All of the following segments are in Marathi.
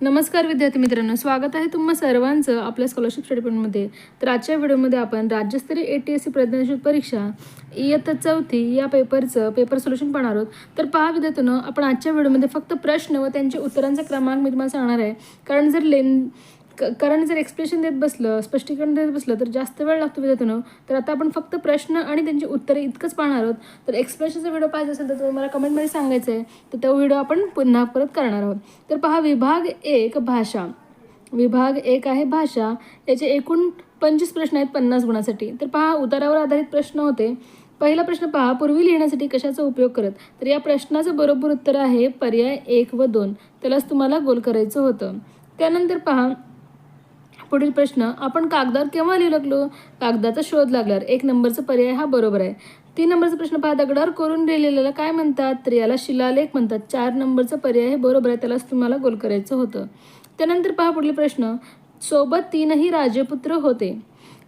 नमस्कार विद्यार्थी मित्रांनो स्वागत आहे तुम्हा सर्वांचं आपल्या स्कॉलरशिप स्टेटमेंटमध्ये तर आजच्या व्हिडिओमध्ये आपण राज्यस्तरीय ए टी एस सी प्रज्ञाशोध परीक्षा इयत्ता चौथी या पेपरचं पेपर सोल्युशन पाहणार आहोत. तर पहा विद्यार्थ्यांनो आपण आजच्या व्हिडिओमध्ये फक्त प्रश्न व त्यांचे उत्तरांचा क्रमांक मी तुम्हाला सांगणार आहे. कारण जर लेन क- कारण जर एक्सप्रेशन देत बसलं स्पष्टीकरण देत बसलं तर जास्त वेळ लागतो विद्यार्थ्यांनो. तर आता आपण फक्त प्रश्न आणि त्यांची उत्तरे इतकंच पाहणार आहोत. तर एक्सप्रेशनचा व्हिडिओ पाहिजे असेल तर तुम्ही मला कमेंटमध्ये सांगायचं आहे तर तो व्हिडिओ आपण पुन्हा परत करणार आहोत. तर पहा विभाग एक भाषा. विभाग एक आहे भाषा. याचे एकूण पंचवीस प्रश्न आहेत पन्नास गुणासाठी. तर पहा उतारावर आधारित प्रश्न होते. पहिला प्रश्न पहा पूर्वी लिहिण्यासाठी कशाचा उपयोग करत? तर या प्रश्नाचं बरोबर उत्तर आहे पर्याय एक व दोन. त्यालाच तुम्हाला गोल करायचं होतं. त्यानंतर पहा पुढील प्रश्न आपण कागदावर केव्हा लिहू लागलो कागदाचा शोध लागल्यावर. एक नंबरचा पर्याय हा बरोबर आहे. तीन नंबरचा प्रश्न पहा. दगडावर कोरून लिहिलेल्याला काय म्हणतात? तर याला शिलालेख म्हणतात. चार नंबरचा पर्याय हे बरोबर आहे. त्यालाच तुम्हाला गोल करायचं होतं. त्यानंतर पहा पुढील प्रश्न. सोबत तीनही राजपुत्र होते.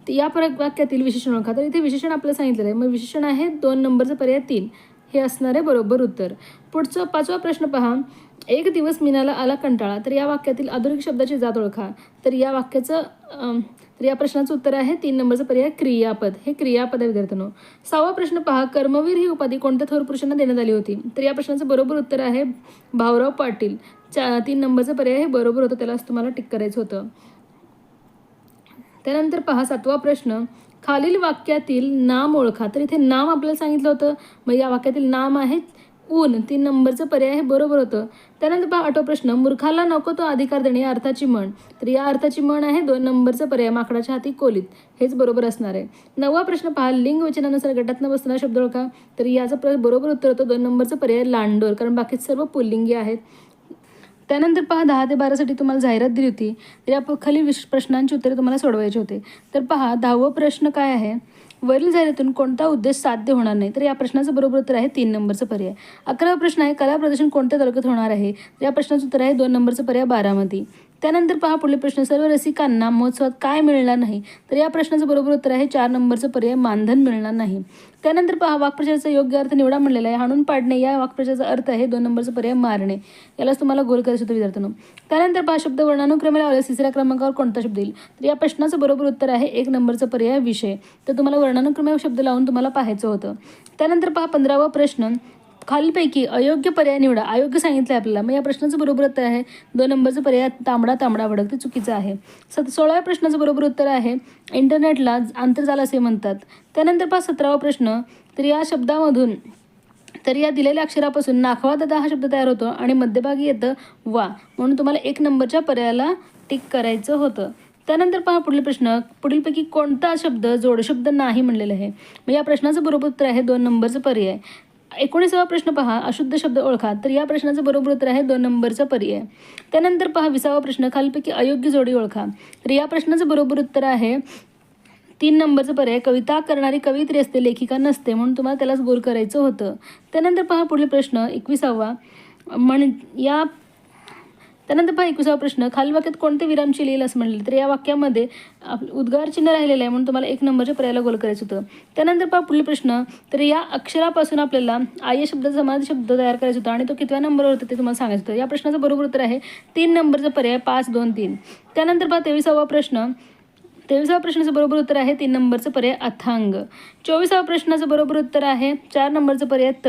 या वाक्यातील विशेषण ओळखा. तर इथे विशेषण आपल्याला सांगितलेलं आहे. मग विशेषण आहे दोन नंबरचा पर्याय तीन. हे असणार आहे बरोबर उत्तर. पुढचं पाचवा प्रश्न पहा. एक दिवस मीनाला आला कंटाळा तर या वाक्यातील आधुनिक शब्दाची जात ओळखा. तर या वाक्याचं तर या प्रश्नाचं उत्तर आहे तीन नंबरचं पर्याय क्रियापद. हे क्रियापद आहे विद्यार्थ्यांनो. सहावा प्रश्न पहा कर्मवीर ही उपाधी कोणत्या थोर पुरुषांना देण्यात आली होती? तर या प्रश्नाचं बरोबर उत्तर आहे भाऊराव पाटील. चा तीन नंबरचं पर्याय हे बरोबर होतं त्यालाच तुम्हाला टिक करायचं होतं. त्यानंतर पहा सातवा प्रश्न. खालील वाक्यातील नाम ओळखा. तर इथे नाम आपल्याला सांगितलं होतं. मग या वाक्यातील नाम आहे ऊन तीन नंबरचं पर्याय हे बरोबर होतं. त्यानंतर पहा आठवा प्रश्न. मूर्खाला नको तो अधिकार देणे या अर्थाची म्हण. तर या अर्थाची म्हण आहे दोन नंबरचं पर्याय माकडाच्या हाती कोलीत. हेच बरोबर असणार आहे. नववा प्रश्न पहा लिंग वचनानुसार गटातनं बसणारा शब्द ओळखा. तर याचं प्र बरोबर उत्तर होतं दोन नंबरचं पर्याय लांडोर कारण बाकी सर्व पुल्लिंगी आहेत. त्यानंतर पहा दहा ते बारासाठी तुम्हाला जाहिरात दिली होती. तर या खाली विश प्रश्नांची उत्तरे तुम्हाला सोडवायची होते. तर पहा दहावं प्रश्न काय आहे? वरील जाहिरातून कोणता उद्देश साध्य होणार नाही? तर या प्रश्नाचं बरोबर उत्तर आहे तीन नंबरचं पर्याय. अकरावा प्रश्न आहे कला प्रदर्शन कोणत्या तालुक्यात होणार आहे? तर या प्रश्नाचं उत्तर आहे दोन नंबरचं पर्याय बारामती. त्यानंतर पहा पुढील प्रश्न. सर्व रसिकांना महोत्सवात काय मिळणार नाही? तर या प्रश्नाचं बरोबर उत्तर आहे चार नंबरचं पर्याय मानधन मिळणार नाही. त्यानंतर पहा वाक्प्रचाराचा योग्य अर्थ निवडा म्हणलेला आहे. हाणून पाडणे या वाक्प्रचाराचा अर्थ आहे दोन नंबरचा पर्याय मारणे. यालाच तुम्हाला गोल करायचं होतं विद्यार्थ्यांनो. त्यानंतर पहा शब्द वर्णानुक्रमे लावल्यास तिसऱ्या क्रमांकावर कोणता शब्द येईल? तर या प्रश्नाचं बरोबर उत्तर आहे एक नंबरचा पर्याय विषय. तर तुम्हाला वर्णानुक्रमे शब्द लावून तुम्हाला पाहायचं होतं. त्यानंतर पहा पंधरावा प्रश्न. खालीलपैकी अयोग्य पर्याय निवडा. अयोग्य सांगितलं आहे आपल्याला. मग या प्रश्नाचं बरोबर उत्तर आहे दोन नंबरचं पर्याय तांबडा तांबडा वडक ते चुकीचं आहे. सत सोळाव्या प्रश्नाचं बरोबर उत्तर आहे इंटरनेटला आंतरजाल असे म्हणतात. त्यानंतर पाच सतरावा प्रश्न तर या शब्दामधून तर या दिलेल्या अक्षरापासून नाखवा दादा हा शब्द तयार होतो आणि मध्यभागी येतं वा म्हणून तुम्हाला एक नंबरच्या पर्यायाला टिक करायचं होतं. त्यानंतर पहा पुढील प्रश्न पुढीलपैकी कोणता शब्द जोडशब्द नाही म्हणलेला आहे. मग या प्रश्नाचं बरोबर उत्तर आहे दोन नंबरचं पर्याय. एकोणीसावा प्रश्न पहा. अशुद्ध शब्द ओळखा. तर या प्रश्नाचं बरोबर उत्तर आहे दोन नंबरचा पर्याय. त्यानंतर पहा विसावा प्रश्न. खालपैकी अयोग्य जोडी ओळखा. तर या प्रश्नाचं बरोबर उत्तर आहे तीन नंबरचं पर्याय. कविता करणारी कवित्री असते लेखिका नसते म्हणून तुम्हाला त्यालाच गोल करायचं होतं. त्यानंतर पहा पुढील प्रश्न. एकविसावा. म्हण या त्यानंतर पहा एकविसावा प्रश्न. खालील वाक्यात कोणते विरामची येईल असं म्हणले तर या वाक्यामध्ये आप उद्गार चिन्ह राहिलेलं आहे म्हणून तुम्हाला एक नंबरच्या पर्यायला गोल करायचं होतं. त्यानंतर पहा पुढील प्रश्न. तर या अक्षरापासून आपल्याला आय शब्दाचा समाज शब्द तयार करायचा होता आणि तो कितव्या नंबरवर होता ते तुम्हाला सांगायचं होतं. या प्रश्नाचं बरोबर उत्तर आहे तीन नंबरचा पर्याय पाच दोन तीन. त्यानंतर पहा तेविसावा प्रश्न. तेविसावा प्रश्नाचं बरोबर उत्तर आहे तीन नंबरचं पर्याय अथांग. चोवीसावा प्रश्नाचं बरोबर उत्तर आहे चार नंबरचं पर्याय त.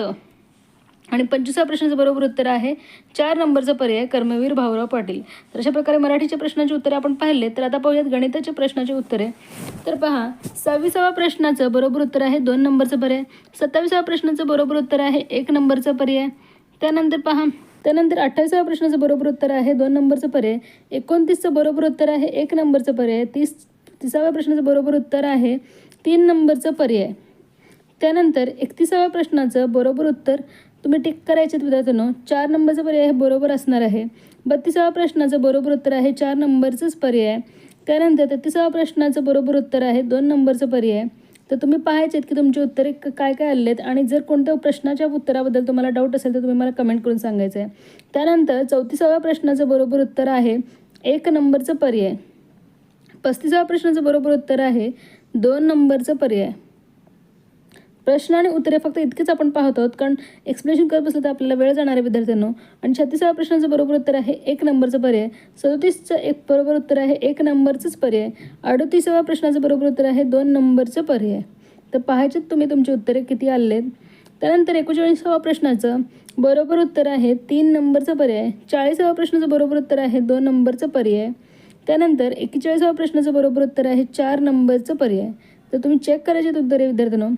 आणि पंचवीसा प्रश्नाचं बरोबर उत्तर आहे. चार नंबरचा पर्याय कर्मवीर भाऊराव पाटील. तर अशा प्रकारे मराठीच्या प्रश्नाची उत्तरे आपण पाहिले तर आता पाहूयात गणिताच्या प्रश्नाची उत्तरे. तर पहा सव्वीसावा प्रश्नाचं बरोबर उत्तर आहे दोन नंबरचं पर्याय. सत्तावीसाव्या प्रश्नाचं बरोबर उत्तर आहे एक नंबरचा पर्याय. त्यानंतर पहा त्यानंतर अठ्ठावीसाव्या प्रश्नाचं बरोबर उत्तर आहे दोन नंबरचं पर्याय. एकोणतीसचं बरोबर उत्तर आहे एक नंबरचं पर्याय. तीस तिसाव्या प्रश्नाचं बरोबर उत्तर आहे तीन नंबरचं पर्याय. त्यानंतर एकतीसाव्या प्रश्नाचं बरोबर उत्तर तुम्ही टिक करायचे विद्यार्थ्यांनो. चार नंबरचं पर्याय हे बरोबर असणार आहे. बत्तीसाव्या प्रश्नाचं बरोबर उत्तर आहे चार नंबरचंच पर्याय त्यानंतर तेहतीसावा प्रश्नाचं बरोबर उत्तर आहे दोन नंबरचं पर्याय तर तुम्ही पाहायचे की तुमचे उत्तरे काय काय आले आहेत आणि जर कोणत्या प्रश्नाच्या उत्तराबद्दल तुम्हाला डाऊट असेल तर तुम्ही मला कमेंट करून सांगायचं आहे. त्यानंतर चौतीसाव्या प्रश्नाचं बरोबर उत्तर आहे एक नंबरचं पर्याय पस्तीसाव्या प्रश्नाचं बरोबर उत्तर आहे दोन नंबरचं पर्याय प्रश्न आणि उत्तरे फक्त इतकेच आपण पाहत आहोत कारण एक्सप्लेनेशन करत बसलं तर आपल्याला वेळ जाणार आहे विद्यार्थ्यांनो. आणि छत्तीसाव्या प्रश्नाचं बरोबर उत्तर आहे एक नंबरचं पर्याय. सदोतीसचं एक बरोबर उत्तर आहे एक नंबरचंच पर्याय. अडोतीसाव्या प्रश्नाचं बरोबर उत्तर आहे दोन नंबरचं पर्याय. तर पाहायचेत तुम्ही तुमची उत्तरे किती आलेत. त्यानंतर एकोणचाळीसावा प्रश्नाचं बरोबर उत्तर आहे तीन नंबरचं पर्याय. चाळीसाव्या प्रश्नाचं बरोबर उत्तर आहे दोन नंबरचं पर्याय. त्यानंतर एक्केचाळीसाव्या प्रश्नाचं बरोबर उत्तर आहे चार नंबरचं पर्याय. तर तुम्ही चेक करायचे उत्तरे विद्यार्थ्यांनो.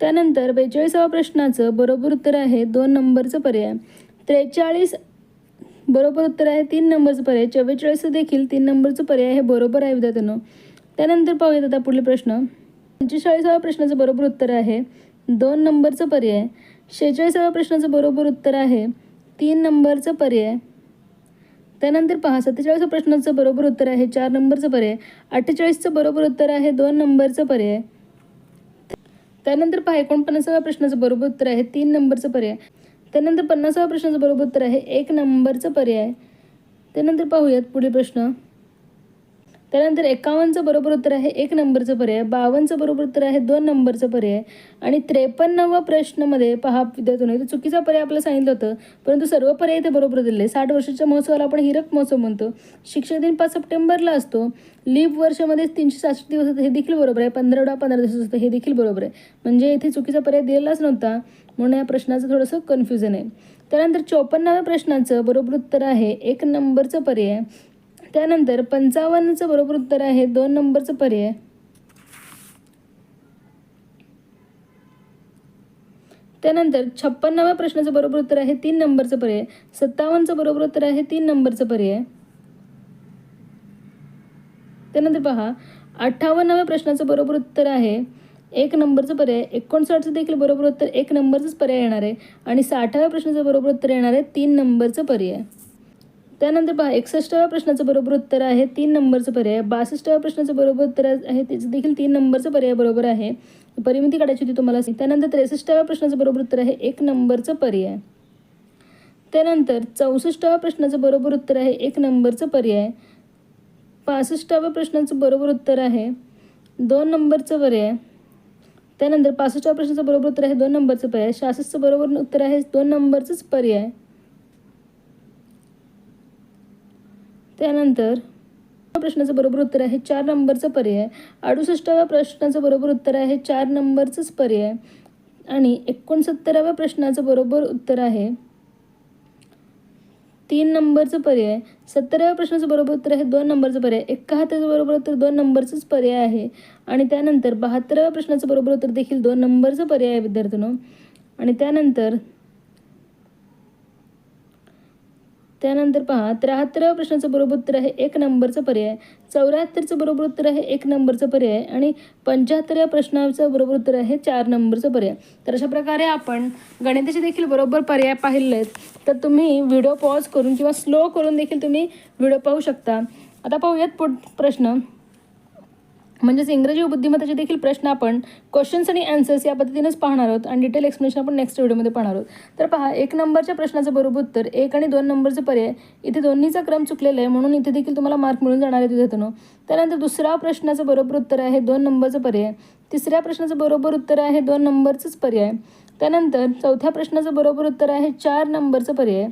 त्यानंतर बेचाळीसाव्या प्रश्नाचं बरोबर उत्तर आहे दोन नंबरचं पर्याय. त्रेचाळीस बरोबर उत्तर आहे तीन नंबरचं पर्याय. चव्वेचाळीस देखील तीन नंबरचं पर्याय हे बरोबर आहे विद्यार्थ्यांनो. त्यानंतर पाहूयात आता पुढील प्रश्न. पंचेचाळीसाव्या प्रश्नाचं बरोबर उत्तर आहे दोन नंबरचं पर्याय. शेहेचाळीसाव्या प्रश्नाचं बरोबर उत्तर आहे तीन नंबरचं पर्याय. त्यानंतर पहा सत्तेचाळीसव्या प्रश्नाचं बरोबर उत्तर आहे चार नंबरचं पर्याय. अठ्ठेचाळीसचं बरोबर उत्तर आहे दोन नंबरचं पर्याय. त्यानंतर पहा एकोणपन्नासाव्या प्रश्नाचं बरोबर उत्तर आहे तीन नंबरचं पर्याय. त्यानंतर पन्नासाव्या प्रश्नाचं बरोबर उत्तर आहे एक नंबरचं पर्याय. त्यानंतर पाहूयात पुढील प्रश्न. त्यानंतर एकावन्नचं बरोबर उत्तर आहे एक नंबरचं पर्याय बावन्नचं बरोबर उत्तर आहे दोन नंबरचं पर्याय. आणि त्रेपन्नवा प्रश्नमध्ये पहा विद्यार्थ्यांनी चुकीचा पर्याय आपल्याला सांगितलं होतं परंतु सर्व पर्याय इथे बरोबर दिले साठ वर्षाच्या महोत्सवाला आपण हिरक महोत्सव म्हणतो. शिक्षक दिन पाच सप्टेंबरला असतो. लीप वर्षामध्ये तीनशे सासष्ट दिवस होतं हे देखील बरोबर आहे. पंधरा पंधरा दिवस असतं हे देखील बरोबर आहे. म्हणजे इथे चुकीचा पर्याय दिलेलाच नव्हता म्हणून या प्रश्नाचं थोडंसं कन्फ्युजन आहे. त्यानंतर चोपन्नाव्या प्रश्नाचं बरोबर उत्तर आहे एक नंबरचं पर्याय. त्यानंतर पंचावन्नचं बरोबर उत्तर आहे. दोन नंबरचं पर्याय. त्यानंतर छप्पन्नाव्या प्रश्नाचं बरोबर उत्तर आहे. तीन नंबरचं पर्याय. सत्तावन्नचं बरोबर उत्तर आहे. तीन नंबरचं पर्याय. त्यानंतर पहा. अठ्ठावन्नाव्या प्रश्नाचं बरोबर उत्तर आहे. एक नंबरचं पर्याय. एकोणसाठचं देखील बरोबर उत्तर एक नंबरचंच पर्याय येणार आहे. आणि साठाव्या प्रश्नाचं बरोबर उत्तर येणार आहे. तीन नंबरचं पर्याय. त्यानंतर पहा एकसष्टाव्या प्रश्नाचं बरोबर उत्तर आहे तीन नंबरचं पर्याय. बासष्टाव्या प्रश्नाचं बरोबर उत्तर आहे त्याचं देखील तीन नंबरचं पर्याय बरोबर आहे परिमिती काढायची होती तुम्हाला. त्यानंतर त्रेसष्टाव्या प्रश्नाचं बरोबर उत्तर आहे एक नंबरचं पर्याय. त्यानंतर चौसष्टाव्या प्रश्नाचं बरोबर उत्तर आहे एक नंबरचं पर्याय. पासष्टाव्या प्रश्नाचं बरोबर उत्तर आहे दोन नंबरचं पर्याय. त्यानंतर पासष्टाव्या प्रश्नाचं बरोबर उत्तर आहे दोन नंबरचं पर्याय. सहासष्टचं बरोबर उत्तर आहे दोन नंबरचंच पर्याय. त्यानंतर प्रश्नाचं बरोबर उत्तर आहे चार नंबरचं पर्याय. अडुसष्टाव्या प्रश्नाचं बरोबर उत्तर आहे चार नंबरचंच पर्याय. आणि एकोणसत्तराव्या प्रश्नाचं बरोबर उत्तर आहे तीन नंबरचं पर्याय. सत्तराव्या प्रश्नाचं बरोबर उत्तर आहे दोन नंबरचं पर्याय. एकाहत्तरचं बरोबर उत्तर दोन नंबरचंच पर्याय आहे. आणि त्यानंतर बहात्तराव्या प्रश्नाचं बरोबर उत्तर देखील दोन नंबरचं पर्याय आहे विद्यार्थ्यांनो. आणि त्यानंतर त्यानंतर पहा त्र्याहत्तर प्रश्नाचं बरोबर उत्तर आहे एक नंबरचं पर्याय. चौऱ्याहत्तरचं बरोबर उत्तर आहे एक नंबरचं पर्याय. आणि पंच्याहत्तराव्या प्रश्नाचं बरोबर उत्तर आहे चार नंबरचं पर्याय. तर अशा प्रकारे आपण गणिताचे देखील बरोबर पर्याय पाहिले आहेत तर तुम्ही व्हिडिओ पॉज करून किंवा स्लो करून देखील तुम्ही व्हिडिओ पाहू शकता. आता पाहूयात पुढ प्रश्न. म्हणजेच इंग्रजी व बुद्धिमत्ताचे देखील प्रश्न आपण क्वेश्चन्स आणि अँसर्स या पद्धतीनेच पाहणार आहोत आणि डिटेल एक्सप्लेनेशन आपण नेक्स्ट व्हिडिओमध्ये पाहणार आहोत. तर पहा एक नंबरच्या प्रश्नाचं बरोबर उत्तर एक आणि दोन नंबरचं पर्याय इथे दोन्हीचा क्रम चुकलेला आहे म्हणून इथे देखील तुम्हाला मार्क मिळून जाणार आहे विद्यार्थ्यांनो. त्यानंतर दुसरा प्रश्नाचं बरोबर उत्तर आहे दोन नंबरचं पर्याय तिसऱ्या प्रश्नाचं बरोबर उत्तर आहे दोन नंबरचंच पर्याय त्यानंतर चौथ्या प्रश्नाचं बरोबर उत्तर आहे चार नंबरचं पर्याय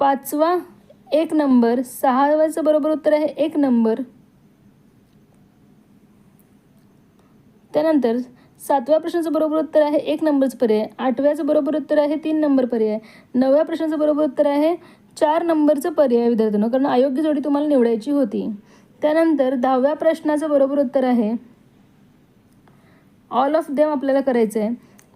पाचवा एक नंबर सहाव्याचं बरोबर उत्तर आहे एक नंबर त्यानंतर सातव्या प्रश्नाचं बरोबर उत्तर आहे एक नंबरचं पर्याय. आठव्याचं बरोबर उत्तर आहे तीन नंबर पर्याय. नवव्या प्रश्नाचं बरोबर उत्तर आहे चार नंबरचं पर्याय विद्यार्थ्यांनो कारण अयोग्य जोडी तुम्हाला निवडायची होती. त्यानंतर दहाव्या प्रश्नाचं बरोबर उत्तर आहे ऑल ऑफ देम आपल्याला करायचं आहे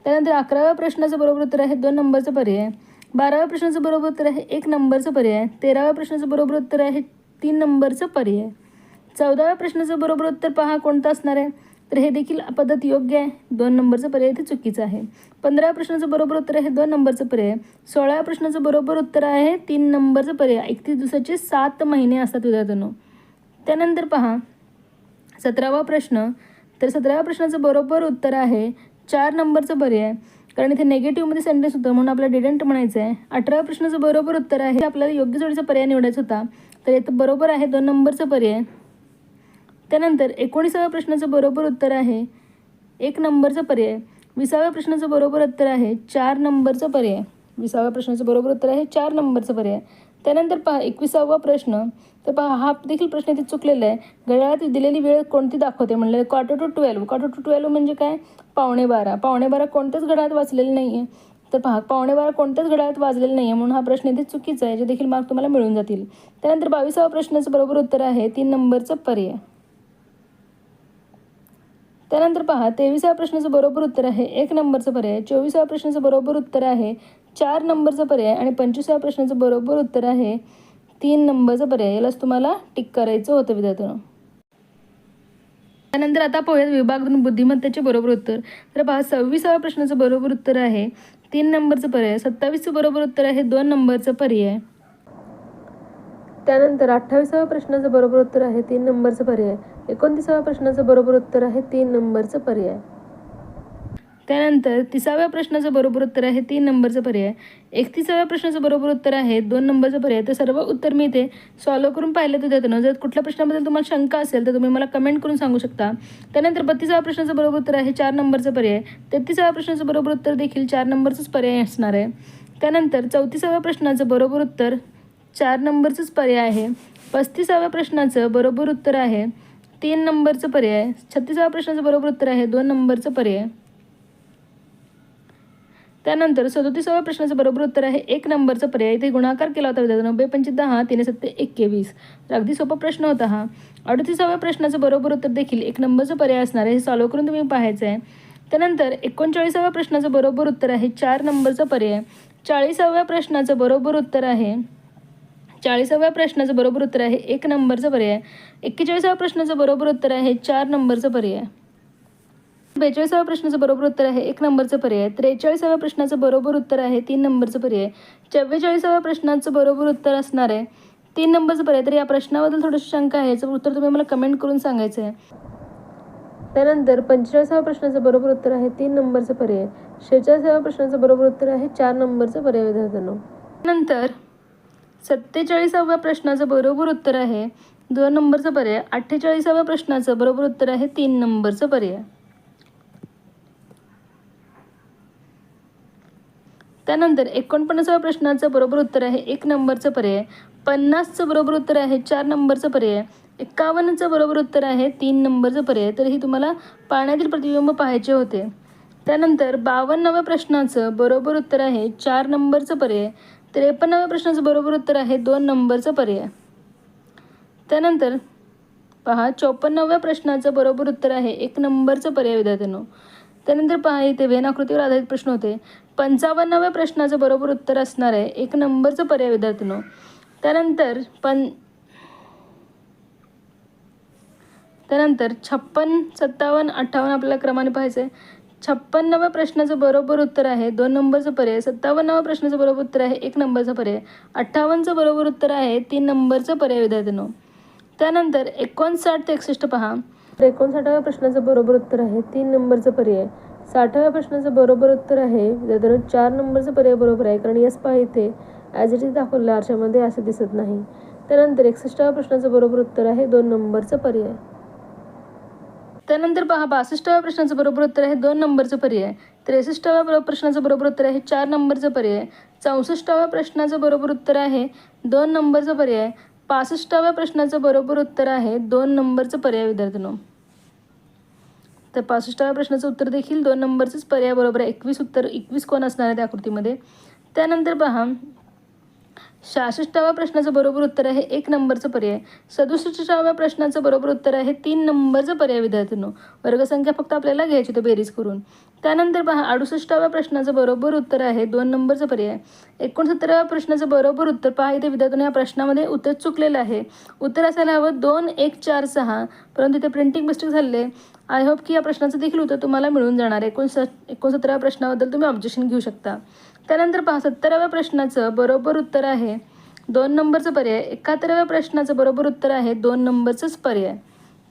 त्यानंतर अकराव्या प्रश्नाचं बरोबर उत्तर आहे दोन नंबरचं पर्याय. बाराव्या प्रश्नाचं बरोबर उत्तर आहे एक नंबरचं पर्याय. तेराव्या प्रश्नाचं बरोबर उत्तर आहे तीन नंबरचं पर्याय. चौदाव्या प्रश्नाचं बरोबर उत्तर पहा कोणतं असणार आहे? तर हे देखील पद्धत योग्य आहे. दोन नंबरचं पर्याय इथे चुकीचं आहे. पंधराव्या प्रश्नाचं बरोबर उत्तर आहे दोन नंबरचं पर्याय सोळाव्या प्रश्नाचं बरोबर उत्तर आहे तीन नंबरचं पर्याय एकतीस दिवसाचे सात महिने असतात विद्यार्थ्यांनो. त्यानंतर पहा सतरावा प्रश्न. तर सतराव्या प्रश्नाचं बरोबर उत्तर आहे चार नंबरचं पर्याय कारण इथे नेगेटिव्हमध्ये सेंटेन्स होतं म्हणून आपल्याला डिडंट म्हणायचं आहे. अठराव्या प्रश्नाचं बरोबर उत्तर आहे आपल्याला योग्य जोडीचा पर्याय निवडायचा होता. तर इथं बरोबर आहे दोन नंबरचं पर्याय त्यानंतर एकोणीसाव्या प्रश्नाचं बरोबर उत्तर आहे. एक नंबरचं पर्याय. विसाव्या प्रश्नाचं बरोबर उत्तर आहे. चार नंबरचं पर्याय. विसाव्या प्रश्नाचं बरोबर उत्तर आहे. चार नंबरचं पर्याय. त्यानंतर पहा एकविसावा प्रश्न. तर पहा हा देखील प्रश्न इथे चुकलेला आहे. घड्याळात दिलेली वेळ कोणती दाखवते म्हणलं quarter to twelve quarter to twelve म्हणजे काय? पावणे बारा. पावणे बारा कोणत्याच घड्याळात वाचलेले नाही आहे तर पहा पावणे बारा कोणत्याच घड्याळात वाजलेलं नाही आहे म्हणून हा प्रश्न इथे चुकीचा आहे जे देखील मार्क तुम्हाला मिळून जातील. त्यानंतर बावीसावा प्रश्नाचं बरोबर उत्तर आहे. तीन नंबरचं पर्याय. त्यानंतर पहा तेविसाव्या प्रश्नाचं बरोबर उत्तर आहे एक नंबरचं पर्याय चोवीसा प्रश्नाचं बरोबर उत्तर आहे चार नंबरचं पर्याय आणि पंचवीसा प्रश्नाचं बरोबर उत्तर आहे तीन नंबरचं पर्याय. यालाच तुम्हाला टिक करायचं होतं विद्यार्थ्यांना. त्यानंतर आता पाहूयात विभाग दोन बुद्धिमत्तेचे बरोबर उत्तर. तर पहा सव्वीसाव्या प्रश्नाचं बरोबर उत्तर आहे तीन नंबरचं पर्याय सत्तावीसचं बरोबर उत्तर आहे दोन नंबरचं पर्याय. त्यानंतर अठ्ठावीसाव्या प्रश्नाचं बरोबर उत्तर आहे तीन नंबरचं पर्याय एकोणतीसाव्या प्रश्नाचं बरोबर उत्तर आहे तीन नंबरचं पर्याय त्यानंतर तिसाव्या प्रश्नाचं बरोबर उत्तर आहे तीन नंबरचं पर्याय एकतीसाव्या प्रश्नाचं बरोबर उत्तर आहे दोन नंबरचं पर्याय तर सर्व उत्तर मी इथे सॉल्व करून पाहिलं तर त्यातनं जर कुठल्या प्रश्नाबद्दल तुम्हाला शंका असेल तर तुम्ही मला कमेंट करून सांगू शकता. त्यानंतर बत्तीसाव्या प्रश्नाचं बरोबर उत्तर आहे चार नंबरचं पर्याय तेहतीसाव्या प्रश्नाचं बरोबर उत्तर देखील चार नंबरचंच पर्याय असणार आहे. त्यानंतर चौतीसाव्या प्रश्नाचं बरोबर उत्तर चार नंबरचंच पर्याय आहे. पस्तीसाव्या प्रश्नाचं बरोबर उत्तर आहे. तीन नंबरचं पर्याय. छत्तीसाव्या प्रश्नाचं बरोबर उत्तर आहे. दोन नंबरचं पर्याय. त्यानंतर सदोतीसाव्या प्रश्नाचं बरोबर उत्तर आहे. एक नंबरचा पर्याय. इथे गुणाकार केला होता विद्यार्थ्यांनो. नब्बे पंच दहा तिने सत्ते एक्केवीस तर अगदी सोपा प्रश्न होता हा. अडतीसाव्या प्रश्नाचं बरोबर उत्तर देखील एक नंबरचं पर्याय असणार आहे. हे सॉल्व करून तुम्ही पाहायचं आहे. त्यानंतर एकोणचाळीसाव्या प्रश्नाचं बरोबर उत्तर आहे. चार नंबरचा पर्याय. चाळीसाव्या प्रश्नाचं बरोबर उत्तर आहे. चाळीसाव्या प्रश्नाचं बरोबर उत्तर आहे एक नंबरचं पर्याय एक्केचाळीसाव्या प्रश्नाचं बरोबर उत्तर आहे चार नंबरचं पर्याय बेचाळीसाव्या प्रश्नाचं बरोबर उत्तर आहे एक नंबरचं पर्याय त्रेचाळीसाव्या प्रश्नाचं बरोबर उत्तर आहे तीन नंबरचं पर्याय चव्वेचाळीसाव्या प्रश्नाचं बरोबर उत्तर असणार आहे तीन नंबरचं पर्याय तर या प्रश्नाबद्दल थोडीशी शंका आहे याचं उत्तर तुम्ही मला कमेंट करून सांगायचं आहे. त्यानंतर पंचेचाळीसाव्या प्रश्नाचं बरोबर उत्तर आहे तीन नंबरचं पर्याय शेहेचाळीसाव्या प्रश्नाचं बरोबर उत्तर आहे चार नंबरचं पर्याय विद्यार्थ्यांनो. नंतर सत्तेचाळीसाव्या प्रश्नाचं बरोबर उत्तर आहे. दोन नंबरचं पर्याय. अठ्ठेचाळीसाव्या प्रश्नाचं बरोबर उत्तर आहे. तीन नंबरचं पर्याय. त्यानंतर एकोणपन्नासाव्या प्रश्नाचं बरोबर उत्तर आहे. एक नंबरचं पर्याय. पन्नासचं बरोबर उत्तर आहे. चार नंबरचं पर्याय. एकावन्नचं बरोबर उत्तर आहे. तीन नंबरचं पर्याय. तर ही तुम्हाला पाण्यातील प्रतिबिंब पाहायचे होते. त्यानंतर बावन्नाव्या प्रश्नाचं बरोबर उत्तर आहे. चार नंबरचं पर्याय. त्रेपन्नाव्या प्रश्नाचं बरोबर उत्तर आहे दोन नंबरचं पर्याय. त्यानंतर पहा चौपन्नाव्या प्रश्नाचं बरोबर उत्तर आहे एक नंबरचं पर्याय विद्यार्थ्यांनो. त्यानंतर पहा इथे वेनाकृतीवर आधारित प्रश्न होते. पंचावन्नाव्या प्रश्नाचं बरोबर उत्तर असणार आहे एक नंबरचं पर्याय विद्यार्थ्यांनो. त्यानंतर पण त्यानंतर छप्पन सत्तावन्न अठ्ठावन्न आपल्याला क्रमाने पाहायचं आहे छप्पन्नाव्या प्रश्नाचं बरोबर उत्तर आहे दोन नंबरचं पर्याय सत्तावन्नाव्या प्रश्नाचं बरोबर उत्तर आहे एक नंबरचं पर्याय अठ्ठावन्नचं बरोबर उत्तर आहे तीन नंबरचं पर्याय विद्यार्थ्यांनो. त्यानंतर एकोणसाठ ते एकसष्ट पहा. तर एकोणसाठाव्या प्रश्नाचं बरोबर उत्तर आहे तीन नंबरचं पर्याय. साठाव्या प्रश्नाचं बरोबर उत्तर आहे विद्यार्थ्यांनो चार नंबरचं पर्याय बरोबर आहे कारण यस पहा इथे. ॲज इट इज दाखवलं आरशामध्ये असं दिसत नाही. त्यानंतर एकसष्टाव्या प्रश्नाचं बरोबर उत्तर आहे दोन नंबरचं पर्याय. त्यानंतर पहा बासष्टाव्या प्रश्नाचं बरोबर उत्तर आहे दोन नंबरचं पर्याय. त्रेसष्टाव्या बरो प्रश्नाचं बरोबर उत्तर आहे चार नंबरचं पर्याय. चौसष्टाव्या प्रश्नाचं बरोबर उत्तर आहे दोन नंबरचं पर्याय. पासष्टाव्या प्रश्नाचं बरोबर उत्तर आहे दोन नंबरचं पर्याय विद्यार्थ्यांनो. तर पासष्टाव्या प्रश्नाचं उत्तर देखील दोन नंबरचंच पर्याय बरोबर आहे. एकवीस उत्तर एकवीस कोण असणार आहे त्या आकृतीमध्ये? त्यानंतर पहा सहासष्टाव्या प्रश्नाचं बरोबर उत्तर आहे एक नंबरचं पर्याय. सदुसष्टाव्या प्रश्नाचं बरोबर उत्तर आहे तीन नंबरचं पर्याय विद्यार्थ्यांनो वर्गसंख्या फक्त आपल्याला घ्यायची होती बेरीज करून. त्यानंतर पहा अडुसष्टाव्या प्रश्नाचं बरोबर उत्तर आहे दोन नंबरचं पर्याय. एकोणसत्तराव्या प्रश्नाचं बरोबर उत्तर पहा इथे विद्यार्थ्यांनो या प्रश्नामध्ये उत्तर चुकलेलं आहे. उत्तर असायला हवं दोन एक चार सहा. परंतु इथे प्रिंटिंग मिस्टेक झाले आय होप की या प्रश्नाचं देखील उत्तर तुम्हाला मिळून जाणार एकोणस एकोणसत्तराव्या प्रश्नाबद्दल तुम्ही ऑब्जेक्शन घेऊ शकता. त्यानंतर पहा सत्तराव्या प्रश्नाचं बरोबर उत्तर आहे. दोन नंबरचं पर्याय एकाहत्तराव्या प्रश्नाचं बरोबर उत्तर आहे दोन नंबरचंच पर्याय.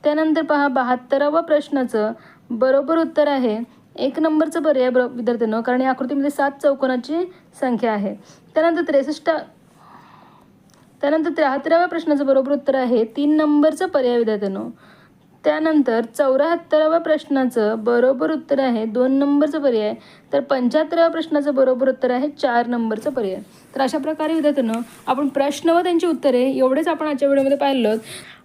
त्यानंतर पहा बहात्तराव्या प्रश्नाचं बरोबर उत्तर आहे एक नंबरचं पर्याय बरो विद्यार्थ्यांनो कारण या आकृतीमध्ये सात चौकोनाची संख्या आहे. त्यानंतर त्रेसष्ट त्यानंतर त्र्याहत्तराव्या प्रश्नाचं बरोबर उत्तर आहे तीन नंबरचं पर्याय विद्यार्थ्यांनो. त्यानंतर चौऱ्याहत्तराव्या प्रश्नाचं बरोबर उत्तर आहे दोन नंबरचं पर्याय तर पंच्याहत्तराव्या प्रश्नाचं बरोबर उत्तर आहे चार नंबरचं पर्याय तर अशा प्रकारे विद्यार्थ्यांनो आपण प्रश्न व त्यांची उत्तरे एवढेच आपण आजच्या व्हिडिओमध्ये पाहिलं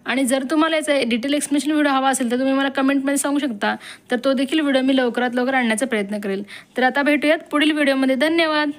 आणि जर तुम्हाला याचा डिटेल एक्सप्लेनेशन व्हिडिओ हवा असेल तर तुम्ही मला कमेंटमध्ये सांगू शकता. तर तो देखील व्हिडिओ मी लवकरात लवकर आणण्याचा प्रयत्न करेल. तर आता भेटूयात पुढील व्हिडिओमध्ये धन्यवाद!